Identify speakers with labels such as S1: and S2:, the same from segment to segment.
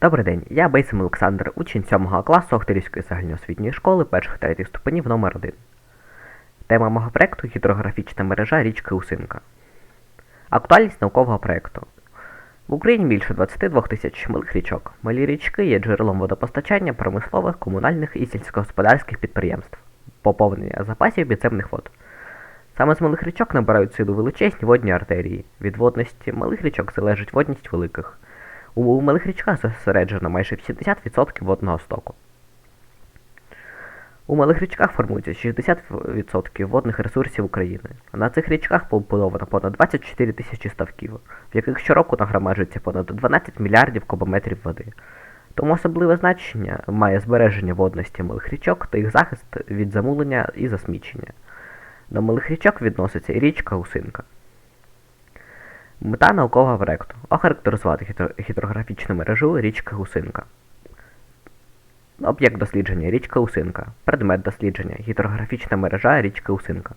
S1: Добрий день, я Бейсим Олександр, учень 7 класу Охтирівської загальноосвітньої школи перших третіх ступенів номер 1 Тема мого проєкту гідрографічна мережа річки Усинка. Актуальність наукового проєкту. В Україні більше 22 тисяч малих річок. Малі річки є джерелом водопостачання промислових, комунальних і сільськогосподарських підприємств, поповнення запасів підземних вод. Саме з малих річок набирають силу величезні водні артерії. Від водності малих річок залежить водність великих. У малих річках зосереджено майже 80% водного стоку. У малих річках формується 60% водних ресурсів України. На цих річках побудовано понад 24 тисячі ставків, в яких щороку нагромаджується понад 12 мільярдів кубометрів води. Тому особливе значення має збереження водності малих річок та їх захист від замулення і засмічення. До малих річок відноситься і річка Усинка. Мета наукового проекту охарактеризувати гідрографічну мережу річки Гусинка. Об'єкт дослідження річка Усинка. Предмет дослідження гідрографічна мережа річки Усинка.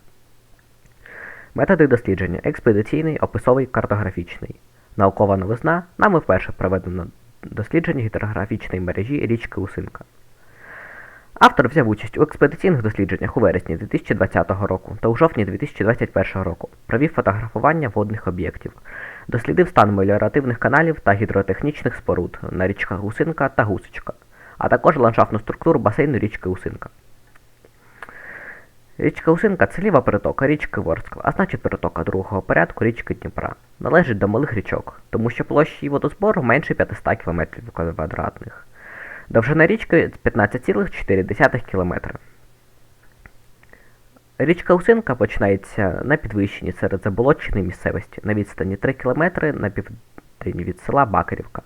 S1: Методи дослідження експедиційний, описовий, картографічний. Наукова новизна нами вперше проведено дослідження гідрографічної мережі річки Усинка. Автор взяв участь у експедиційних дослідженнях у вересні 2020 року та у жовтні 2021 року. Провів фотографування водних об'єктів, дослідив стан меліоративних каналів та гідротехнічних споруд на річках Гусинка та Гусочка, а також ландшафтну структуру басейну річки Усинка. Річка Усинка це ліва притока річки Ворскла, а значить притока другого порядку річки Дніпра. Належить до малих річок, тому що площа її водозбору менше 500 км квадратних. Довжина річки 15,4 км. Річка Усинка починається на підвищенні серед заболоченої місцевості на відстані 3 км на південь від села Бакарівка.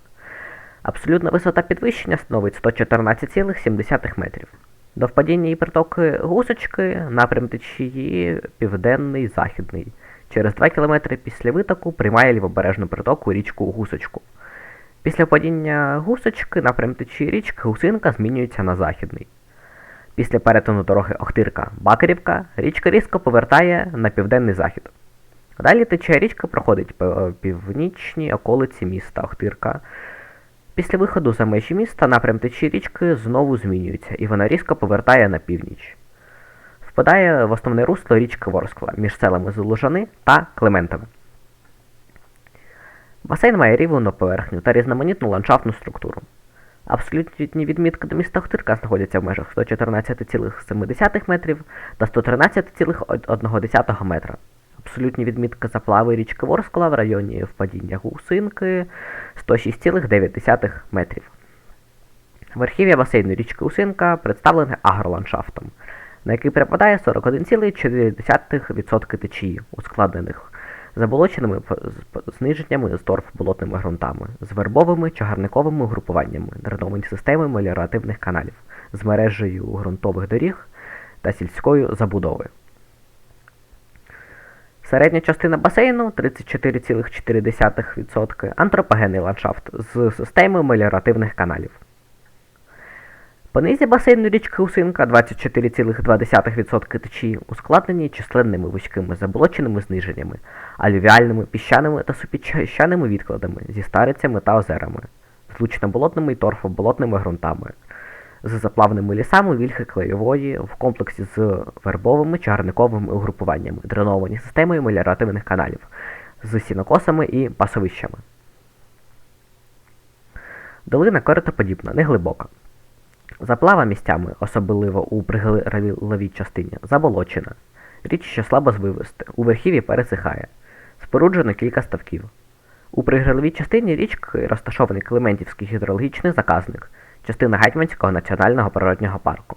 S1: Абсолютна висота підвищення становить 114,7 метрів. До впадіння її притоки Гусочки напрям течії південний західний. Через 2 км після витоку приймає лівобережну притоку річку Гусочку. Після падіння гусочки напрям течії річки Гусинка змінюється на західний. Після перетину дороги Охтирка-Бакарівка річка різко повертає на південний захід. Далі течія річка проходить по північній околиці міста Охтирка. Після виходу за межі міста напрям течії річки знову змінюється, і вона різко повертає на північ. Впадає в основне русло річки Ворскла між селами Золужани та Клементове. Басейн має рівну поверхню та різноманітну ландшафтну структуру. Абсолютні відмітки до міста Охтирка знаходяться в межах 114,7 метрів та 113,1 метра. Абсолютні відмітки заплави річки Ворскла в районі впадіння Гусинки 106,9 метрів. Верхів'я басейну річки Усинка представлене агроландшафтом, на який припадає 41,4% течії, ускладнених заболоченими зниженнями з торф-болотними ґрунтами, з вербовими чагарниковими угрупуваннями, дреновані системи меліоративних каналів, з мережею ґрунтових доріг та сільською забудовою. Середня частина басейну 34,4%, антропогенний ландшафт з системою меліоративних каналів. По низі басейну річки Усинка 24,2% течії ускладнені численними вузькими заболоченими зниженнями, алювіальними, піщаними та супіщаними відкладами зі старицями та озерами, злучно-болотними і торфоболотними ґрунтами, з заплавними лісами вільхи клейової в комплексі з вербовими чагарниковими угрупуваннями, дреновані системою меліоративних каналів, з сінокосами і пасовищами. Долина коритоподібна, неглибока. Заплава місцями, особливо у пригиловій частині, заболочена. Річище слабо звивисте, у верхів'ї пересихає. Споруджено кілька ставків. У пригиловій частині річки розташований Клементівський гідрологічний заказник, частина Гетьманського національного природнього парку.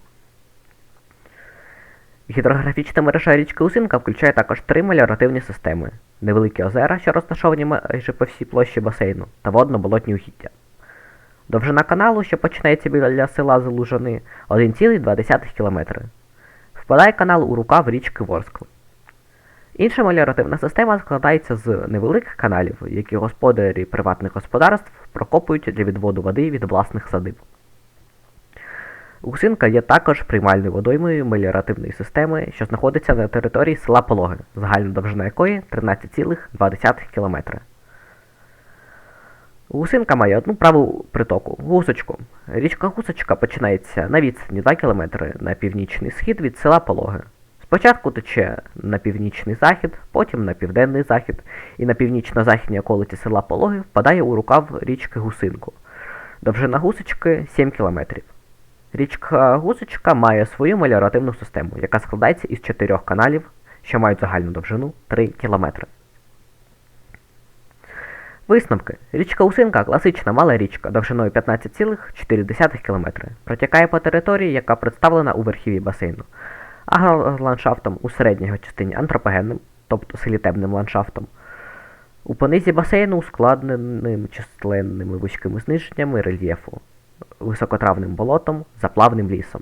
S1: Гідрографічна мережа річки Усинка включає також три меліоративні системи: невеликі озера, що розташовані майже по всій площі басейну, та водно-болотні угіддя. Довжина каналу, що починається біля села Залужани, 1,2 км. Впадає канал у рукав річки Ворскли. Інша меліоративна система складається з невеликих каналів, які господарі приватних господарств прокопують для відводу води від власних садиб. Гусинка є також приймальною водоймою меліоративної системи, що знаходиться на території села Пологи, загальна довжина якої 13,2 км. Гусинка має одну праву притоку гусочку. Річка Гусочка починається на відстані 2 км на північний схід від села Пологи. Спочатку тече на північний захід, потім на південний захід, і на північно-західній околиці села Пологи впадає у рукав річки Гусинку. Довжина гусочки 7 км. Річка Гусочка має свою меліоративну систему, яка складається із чотирьох каналів, що мають загальну довжину 3 км. Висновки. Річка Усинка класична мала річка довжиною 15,4 км. Протікає по території, яка представлена у верхів'ї басейну. Агроландшафтом у середній частині антропогенним, тобто селітебним ландшафтом. У понизі басейну ускладненим численними вузькими зниженнями рельєфу, високотравним болотом, заплавним лісом.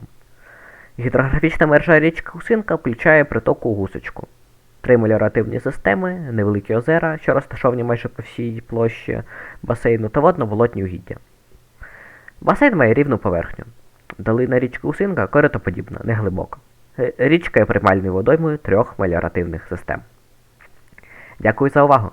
S1: Гідрографічна мережа річки Гусинка включає притоку Гусочку, три меліоративні системи, невеликі озера, що розташовані майже по всій площі басейну та водно-болотні угіддя. Басейн має рівну поверхню. Долина річки Усинка коритоподібна, неглибока. Е, Річка є приймальною водоймою трьох меліоративних систем. Дякую за увагу!